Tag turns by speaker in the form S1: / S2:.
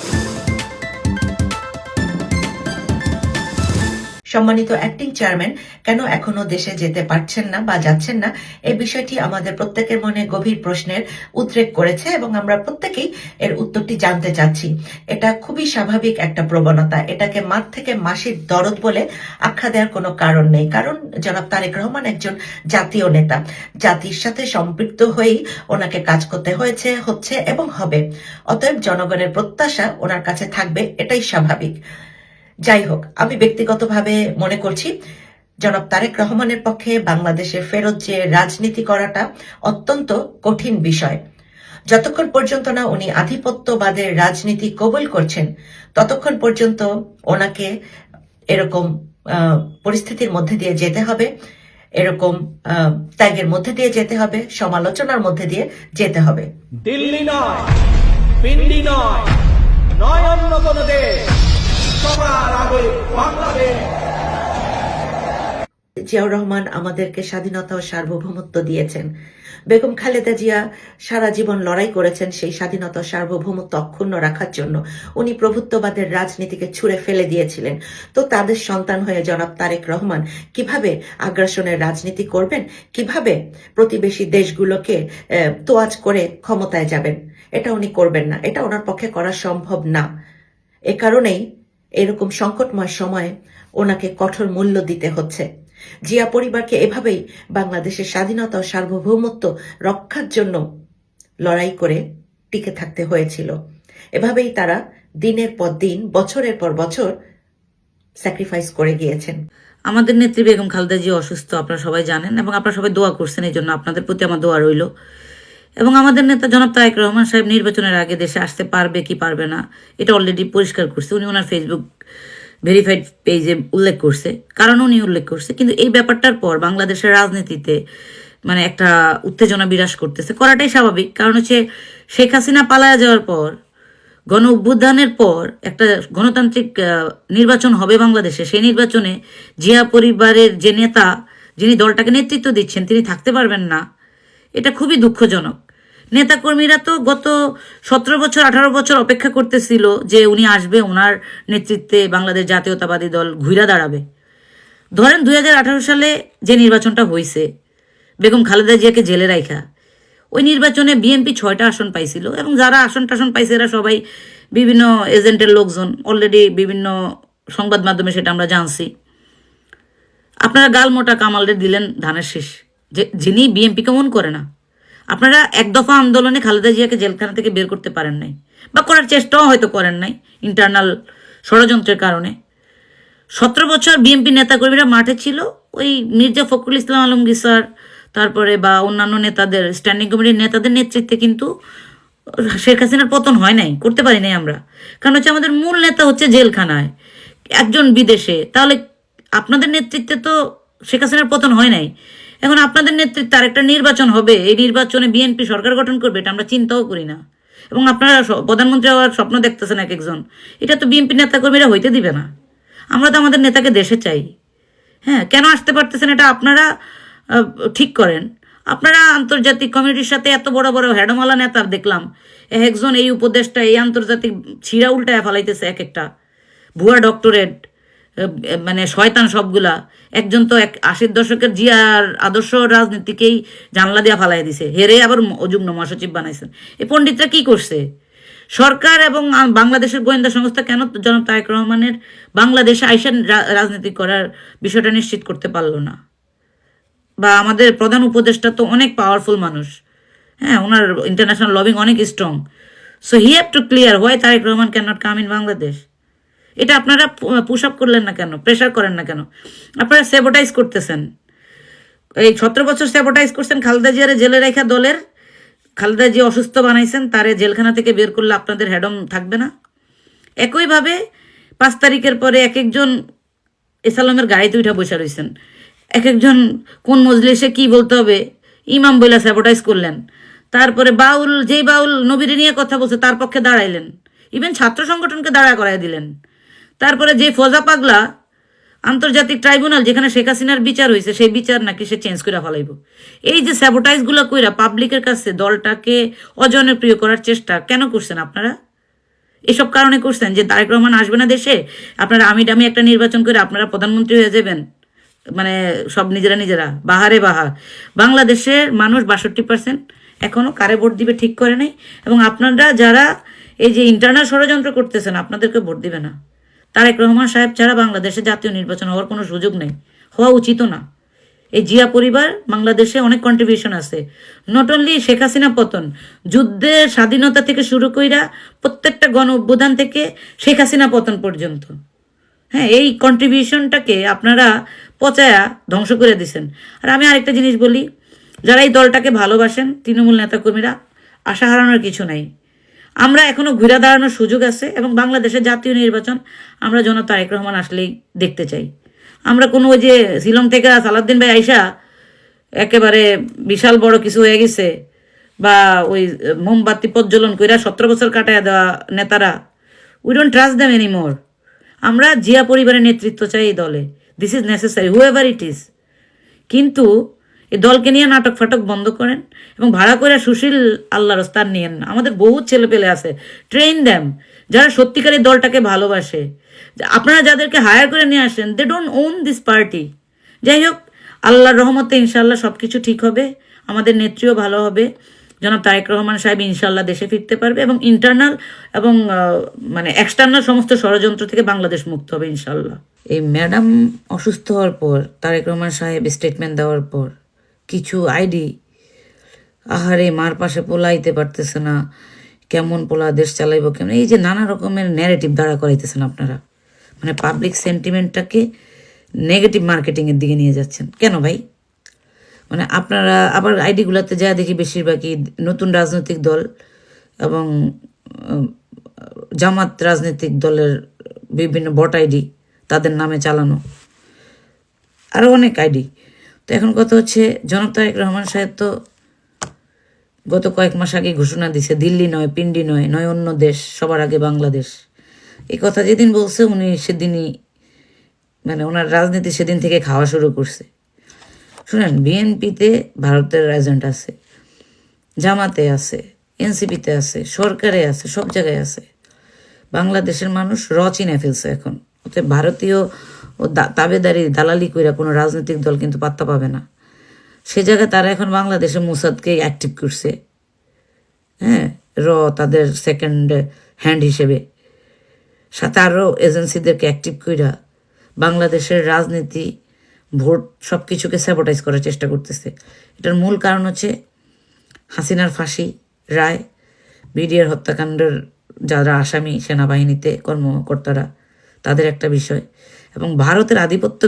S1: you সম্মানিত acting chairman কেন এখনও দেশে যেতে পারছেন না বা যাচ্ছেন না? এই বিষয়টি আমাদের প্রত্যেকের মনে গভীর প্রশ্নের উদ্রেক করেছে এবং আমরা প্রত্যেকেই এর উত্তরটি জানতে চাচ্ছি। এটা খুবই স্বাভাবিক একটা প্রবণতা। এটাকে মাঠ থেকে মাসির দরদ বলে আখ্যা দেওয়ার কোনো কারণ নেই। কারণ জনাব তারেক রহমান একজন জাতীয় নেতা। জাতির সাথে সম্পৃক্ত হয়েই ওনাকে কাজ করতে হয়েছে, হচ্ছে এবং হবে। অতএব জনগণের প্রত্যাশা ওনার কাছে থাকবে, এটাই স্বাভাবিক। যাই হোক আমি ব্যক্তিগতভাবে মনে করছি, জনাব তারেক রহমানের পক্ষে বাংলাদেশে ফেরত যে রাজনীতি করাটা অত্যন্ত কঠিন বিষয়। যতক্ষণ পর্যন্ত না উনি আধিপত্যবাদের রাজনীতি কবুল করছেন, ততক্ষণ পর্যন্ত ওনাকে এরকম পরিস্থিতির মধ্যে দিয়ে যেতে হবে, এরকম ত্যাগের মধ্যে দিয়ে যেতে হবে, সমালোচনার মধ্যে দিয়ে যেতে হবে।
S2: দিল্লি নয় নয় নয়
S1: জিয়াউর রহমান আমাদেরকে স্বাধীনতা ও সার্বভৌমত্ব দিয়েছেন। বেগম খালেদা জিয়া সারা জীবন লড়াই করেছেন সেই স্বাধীনতা সার্বভৌমত্ব অক্ষুণ্ণ রাখার জন্য। উনি প্রভুত্ববাদের রাজনীতিকে ছুঁড়ে ফেলে দিয়েছিলেন। তো তাদের সন্তান হয়ে জনাব তারেক রহমান কীভাবে আগ্রাসনের রাজনীতি করবেন? কীভাবে প্রতিবেশী দেশগুলোকে তোয়াজ করে ক্ষমতায় যাবেন? এটা উনি করবেন না। এটা ওনার পক্ষে করা সম্ভব না। এ কারণেই এরকম সংকটময় সময়ে ওনাকে কঠোর মূল্য দিতে হচ্ছে। জিয়া পরিবারকে এভাবেই বাংলাদেশের স্বাধীনতা ও সার্বভৌমত্ব রক্ষার জন্য লড়াই করে টিকে থাকতে হয়েছিল। এভাবেই তারা দিনের পর দিন, বছরের পর বছর স্যাক্রিফাইস করে গিয়েছেন।
S3: আমাদের নেত্রী বেগম খালেদা জি অসুস্থ, আপনারা সবাই জানেন, এবং আপনারা সবাই দোয়া করছেন এই জন্য। আপনাদের প্রতি আমার দোয়া রইল। এবং আমাদের নেতা জনাব তারেক রহমান সাহেব নির্বাচনের আগে দেশে আসতে পারবে কি পারবে না, এটা অলরেডি পরিষ্কার করছে। উনি ওনার ফেসবুক ভেরিফাইড পেজে উল্লেখ করছে, কারণ উনি উল্লেখ করছে, কিন্তু এই ব্যাপারটার পর বাংলাদেশের রাজনীতিতে মানে একটা উত্তেজনা বিরাজ করতেছে, করাটাই স্বাভাবিক। কারণ হচ্ছে শেখ হাসিনা পালায়া যাওয়ার পর, গণ অভ্যুত্থানের পর একটা গণতান্ত্রিক নির্বাচন হবে বাংলাদেশে। সেই নির্বাচনে জিয়া পরিবারের যে নেতা, যিনি দলটাকে নেতৃত্ব দিচ্ছেন, তিনি থাকতে পারবেন না। এটা খুবই দুঃখজনক। নেতাকর্মীরা তো গত সতেরো বছর, আঠারো বছর অপেক্ষা করতেছিল যে উনি আসবে ওনার নেতৃত্বে বাংলাদেশ জাতীয়তাবাদী দল ঘুরা দাঁড়াবে। ধরেন দু হাজার আঠারো সালে যে নির্বাচনটা হয়েছে বেগম খালেদা জিয়াকে জেলে রাখা ওই নির্বাচনে বিএনপি ছয়টা আসন পাইছিল এবং যারা আসন টাসন পাইছে এরা সবাই বিভিন্ন এজেন্টের লোকজন অলরেডি বিভিন্ন সংবাদ মাধ্যমে সেটা আমরা জানছি। আপনারা গাল মোটা কামালদের দিলেন ধানের শীষ, যে যিনি বিএনপি কেমন করে না। আপনারা এক দফা আন্দোলনে খালেদা জিয়াকে জেলখানা থেকে বের করতে পারেন নাই বা করার চেষ্টাও হয়তো করেন নাই ইন্টারনাল ষড়যন্ত্রের কারণে। সতেরো বছর বিএনপি নেতাকর্মীরা মাঠে ছিল, ওই মির্জা ফখরুল ইসলাম আলমগীর স্যার, তারপরে বা অন্যান্য নেতাদের স্ট্যান্ডিং কমিটির নেতাদের নেতৃত্বে কিন্তু শেখ হাসিনার পতন হয় নাই, করতে পারি নাই আমরা। কারণ হচ্ছে আমাদের মূল নেতা হচ্ছে জেলখানায়, একজন বিদেশে। তাহলে আপনাদের নেতৃত্বে তো শেখ হাসিনার পতন হয় নাই। এখন আপনাদের নেতৃত্বে আরেকটা নির্বাচন হবে। এই নির্বাচনে বিএনপি সরকার গঠন করবে, এটা আমরা চিন্তাও করি না। এবং আপনারা প্রধানমন্ত্রী হওয়ার স্বপ্ন দেখতেছেন এক একজন। এটা তো বিএনপি নেতাকর্মীরা হইতে দিবে না। আমরা তো আমাদের নেতাকে দেশে চাই। হ্যাঁ কেন আসতে পারতেছেন এটা আপনারা ঠিক করেন। আপনারা আন্তর্জাতিক কমিউনিটির সাথে এত বড় বড় হেডমালা নেতা দেখলাম। একজন এই উপদেশটা এই আন্তর্জাতিক ছিঁড়া উল্টায় ফেলাইতেছে এক একটা। ভুয়া ডক্টরেট মানে শয়তান সবগুলা। একজন তো এক আশির দশকের জিয়ার আদর্শ রাজনীতিকেই জানলা দিয়া ফালাই দিছে। হেরে আবার অযুগ্ম মহাসচিব বানাইছেন। এই পণ্ডিতরা কি করছে? সরকার এবং বাংলাদেশের গোয়েন্দা সংস্থা কেন জনাব তারেক রহমানের বাংলাদেশে আইসান রাজনীতি করার বিষয়টা নিশ্চিত করতে পারল না? বা আমাদের প্রধান উপদেষ্টা তো অনেক পাওয়ারফুল মানুষ। হ্যাঁ ওনার ইন্টারন্যাশনাল লবিং অনেক strong so he have to clear why Tarique Rahman can not come in Bangladesh এটা আপনারা পুশ আপ করলেন না কেন? প্রেশার করেন না কেন? আপনারা সেবোটাইজ করতেছেন। এই সতেরো বছর সেবোটাইজ করছেন খালেদা জিয়ারে জেলে রেখা দলের। খালেদা জিয়া অসুস্থ বানাইছেন, তারে জেলখানা থেকে বের করলে আপনাদের হ্যাডম থাকবে না। একইভাবে পাঁচ তারিখের পরে এক একজন এসালামের গাড়িতে উঠা বসে রয়েছেন এক একজন কোন মজলিসে কি বলতে হবে? ইমাম বইলা স্যাবোটাইজ করলেন। তারপরে বাউল, যেই বাউল নবীরে নিয়ে কথা বলছে, তার পক্ষে দাঁড়াইলেন। ইভেন ছাত্র সংগঠনকে দাঁড়া করাই দিলেন। তারপরে যে ফজা পাগলা আন্তর্জাতিক ট্রাইব্যুনাল যেখানে শেখ হাসিনার বিচার হয়েছে সেই বিচার নাকি সে চেঞ্জ করে ফেলাইব। এই যে স্যাবোটাইজগুলো কইরা পাবলিকের কাছে দলটাকে অজনপ্রিয় করার চেষ্টা কেন করছেন আপনারা? এসব কারণে করছেন যে তারেক রহমান আসবে না দেশে? আপনারা আমি ডামি একটা নির্বাচন করে আপনারা প্রধানমন্ত্রী হয়ে যাবেন? মানে সব নিজেরা নিজেরা, বাহারে বাহা বাংলাদেশের মানুষ বাষট্টি পার্সেন্ট এখনও কারে ভোট দিবে ঠিক করে নাই। এবং আপনারা যারা এই যে ইন্টারনাল ষড়যন্ত্র করতেছেন, আপনাদেরকে ভোট দিবে না। তারেক রহমান সাহেব ছাড়া বাংলাদেশে জাতীয় নির্বাচন হওয়ার কোনো সুযোগ নেই। হওয়া উচিতও না। এই জিয়া পরিবার বাংলাদেশে অনেক কন্ট্রিবিউশন আছে। নট অনলি শেখ হাসিনা পতন যুদ্ধের স্বাধীনতা থেকে শুরু কইরা প্রত্যেকটা গণ অভ্যুত্থান থেকে শেখ হাসিনা পতন পর্যন্ত। হ্যাঁ এই কন্ট্রিবিউশনটাকে আপনারা পচায়া ধ্বংস করে দিছেন। আর আমি আরেকটা জিনিস বলি, যারা এই দলটাকে ভালোবাসেন, তৃণমূল নেতাকর্মীরা, আশা হারানোর কিছু নাই। আমরা এখনও ঘুরে দাঁড়ানোর সুযোগ আছে এবং বাংলাদেশের জাতীয় নির্বাচন আমরা জনাব তারেক রহমান আসলেই দেখতে চাই। আমরা কোনো ওই যে শিলং থেকে সালাউদ্দিন ভাই আইসা একেবারে বিশাল বড় কিছু হয়ে গেছে বা ওই মোমবাতি প্রজ্বলন কইরা সতেরো বছর কাটায় দেওয়া নেতারা we don't trust them anymore আমরা জিয়া পরিবারের নেতৃত্ব চাই এই দলে। This is necessary whoever it is কিন্তু এই দলকে নিয়ে নাটক ফাটক বন্ধ করেন এবং ভাড়া করে সুশীল আল্লাহ রস্তান নিয়েন না আমাদের বহুত ছেলে পেলে আছে। ট্রেন দ্যাম যারা সত্যিকার দলটাকে ভালোবাসে। আপনারা যাদেরকে হায়ার করে নিয়ে আসেন they don't own this party যাই হোক, আল্লাহর রহমতে ইনশাল্লাহ সব কিছু ঠিক হবে। আমাদের নেত্রীও ভালো হবে। জনাব তারেক রহমান সাহেব ইনশাল্লাহ দেশে ফিরতে পারবে এবং ইন্টারনাল এবং মানে এক্সটার্নাল সমস্ত ষড়যন্ত্র থেকে বাংলাদেশ মুক্ত হবে ইনশাল্লাহ এই ম্যাডাম অসুস্থ হওয়ার পর, তারেক রহমান সাহেব স্টেটমেন্ট দেওয়ার পর কিছু আইডি? আহারে, মার পাশে পোলাইতে পারতেছে না। কেমন পোলা দেশ চালাইব কেমন? এই যে নানা রকমের ন্যারেটিভ দাঁড়া করাইতেছেন আপনারা। মানে পাবলিক সেন্টিমেন্টটাকে নেগেটিভ মার্কেটিংয়ের দিকে নিয়ে যাচ্ছেন। কেন ভাই? মানে আপনারা আবার আইডিগুলোতে যা দেখি বেশিরভাগই নতুন রাজনৈতিক দল এবং জামাত রাজনৈতিক দলের বিভিন্ন বট আইডি তাদের নামে চালানো। আরও অনেক আইডি। এখন কথা হচ্ছে, জনাব তারেক রহমান সাহেব তো গত কয়েক মাস আগে ঘোষণা দিছে, দিল্লি নয়, পিন্ডি নয় নয় অন্য দেশ, সবার আগে বাংলাদেশ। এই কথা যেদিন বলছে, উনি সেদিনই মানে ওনার রাজনীতি সেদিন থেকে খাওয়া শুরু করছে। শুনেন, বিএনপিতে ভারতের এজেন্ট আছে, জামাতে আছে, এনসিপিতে আছে, সরকারে আছে, সব জায়গায় আছে। বাংলাদেশের মানুষ র চিনে ফেলছে এখন। ওতে ভারতীয় ও তাবেদারি, দালালি কইরা কোনো রাজনৈতিক দল কিন্তু পাত্তা পাবে না। সে জায়গায় তারা এখন বাংলাদেশে মুসাদকে অ্যাক্টিভ করছে। হ্যাঁ র তাদের সেকেন্ড হ্যান্ড হিসেবে। সাথে আরও এজেন্সিদেরকে অ্যাক্টিভ কইরা বাংলাদেশের রাজনীতি, ভোট সব কিছুকে স্যাবোটাইজ করার চেষ্টা করতেছে। এটার মূল কারণ হচ্ছে হাসিনার ফাঁসি, রায়, বিডিআর হত্যাকাণ্ডের যারা আসামি সেনাবাহিনীতে কর্মকর্তারা, তাদের একটা বিষয়। এবং ভারতের আধিপত্য